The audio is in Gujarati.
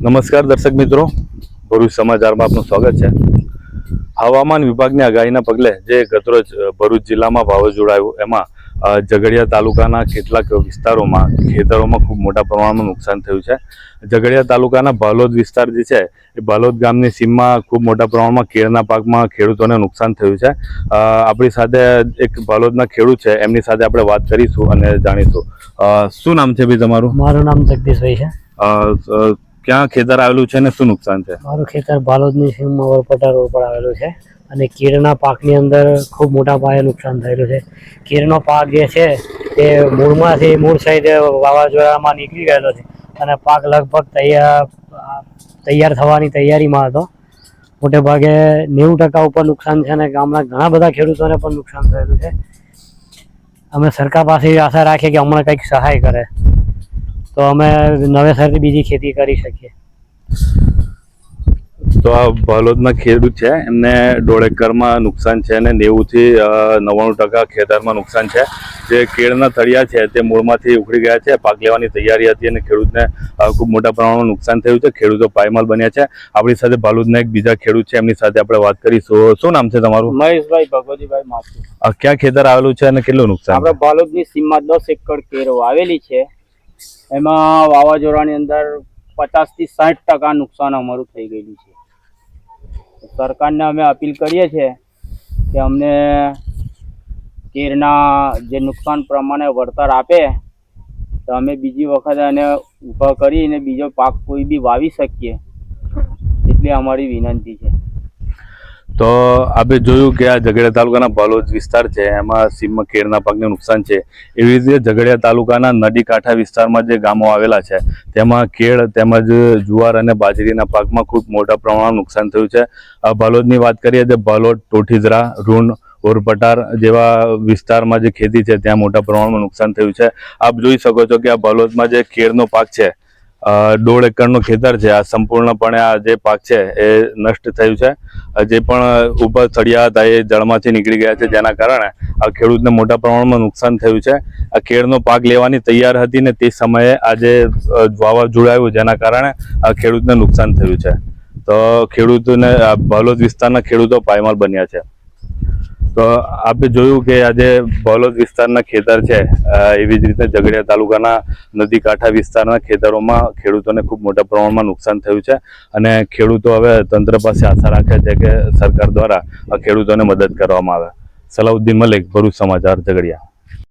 નમસ્કાર દર્શક મિત્રો. ભરૂચ સમાચારમાં આપનું સ્વાગત છે. હવામાન વિભાગની આગાહીના પગલે જે ગતરોજ ભરૂચ જિલ્લામાં વાવાઝોડું આવ્યું એમાં ઝઘડિયા તાલુકાના કેટલાક વિસ્તારોમાં ખેતરોમાં ખૂબ મોટા પ્રમાણમાં નુકસાન થયું છે. ઝઘડિયા તાલુકાના ભાલોદ વિસ્તાર જે છે એ ભાલોદ ગામની સીમમાં ખૂબ મોટા પ્રમાણમાં કેળના પાકમાં ખેડૂતોને નુકસાન થયું છે. આપણી સાથે એક ભાલોદના ખેડૂત છે એમની સાથે આપણે વાત કરીશું અને જાણીશું. શું નામ છે ભાઈ તમારું? મારું નામ જગદીશભાઈ છે. ક્યાં ખેતર આવેલું છે ને શું નુકસાન છે? મારું ખેતર બાલોદની સીમમાં વરપટા રોડ પર આવેલું છે અને કેળના પાકની અંદર ખૂબ મોટા પાયે નુકસાન થયેલું છે. કેળનો પાક જે છે તે મૂળમાંથી મૂળ સહિત વાવાઝોડામાં નીકળી ગયેલો છે અને પાક લગભગ તૈયાર તૈયાર થવાની તૈયારીમાં હતો. મોટે ભાગે નેવું ટકા ઉપર નુકસાન છે અને ગામના ઘણા બધા ખેડૂતોને પણ નુકસાન થયેલું છે. અમે સરકાર પાસે આશા રાખીએ કે હમણાં કંઈક સહાય કરે. તો અમે નવેસરથી બીજી ખેતી કરી શકીએ. તો આ ભલોદના ખેડૂત છે એમને દોઢ એકરમાં નુકસાન છે અને નેવુંથી નવ્વાણું ટકા ખેતરમાં નુકસાન છે. જે કેળના તળિયા છે તે મૂળમાંથી ઉખડી ગયા છે પાક લેવાની તૈયારી હતી અને ખેડૂતને ખૂબ મોટા પ્રમાણમાં નુકસાન થયું છે ખેડૂતો પાયમાલ બન્યા છે. આપણી સાથે ભલોદના એક બીજા ખેડૂત છે એમની સાથે આપણે વાત કરીશું શું નામ છે તમારું? મહેશભાઈ ભગવતીભાઈ માથુર. ક્યાં ખેતર આવેલું છે અને કેટલું નુકસાન આપણે ભલોદની સીમમાં દસ એકર કેરો આવેલી છે. એમાં વાવાઝોડાની અંદર પચાસથી સાઠ ટકા નુકસાન અમારું થઈ ગયેલું છે. સરકારને અમે અપીલ કરીએ છીએ કે અમને કેરના જે નુકસાન પ્રમાણે વળતર આપે, તો અમે બીજી વખત એને ઊભા કરીને બીજો પાક કોઈ બી વાવી શકીએ, એટલી અમારી વિનંતી છે. તો આપણે જોયું કે આ ઝઘડિયા તાલુકાના બાલોદ વિસ્તાર છે, એમાં સીમમાં કેળના પાકને નુકસાન છે. એવી રીતે ઝઘડિયા તાલુકાના નદી કાંઠા વિસ્તારમાં જે ગામો આવેલા છે, તેમાં કેળ તેમજ જુવાર અને બાજરીના પાકમાં ખૂબ મોટા પ્રમાણમાં નુકસાન થયું છે. આ બાલોદની વાત કરીએ તો બાલોદ ટોઠીદરા રૂણ ઓરપટાર જેવા વિસ્તારમાં જે ખેતી છે, ત્યાં મોટા પ્રમાણમાં નુકસાન થયું છે. આપ જોઈ શકો છો કે આ બાલોદમાં જે કેળનો પાક છે દોઢ એકરનું ખેતર છે. આ સંપૂર્ણપણે આ જે પાક છે એ નષ્ટ થયું છે. જે પણ ઉપર થળિયા હતા એ જળમાંથી નીકળી ગયા છે. જેના કારણે આ ખેડૂતને મોટા પ્રમાણમાં નુકસાન થયું છે. આ કેળનો પાક લેવાની તૈયાર હતી ને તે સમયે આજે આવ્યું જેના કારણે આ ખેડૂતને નુકસાન થયું છે. તો ખેડૂતોને, આ બાલોદ વિસ્તારના ખેડૂતો પાયમાલ બન્યા છે. તો આપણે જોયું કે આજે બાલોદ વિસ્તારના ખેતર છે. એવી જ રીતે ઝઘડિયા તાલુકાના નદી કાંઠા વિસ્તારના ખેતરોમાં ખેડૂતોને ખૂબ મોટા પ્રમાણમાં નુકસાન થયું છે અને ખેડૂતો હવે તંત્ર પાસે આશા રાખે છે કે સરકાર દ્વારા ખેડૂતોને મદદ કરવામાં આવે. સલાઉદ્દીન મલિક, ભરૂચ સમાચાર, ઝઘડિયા.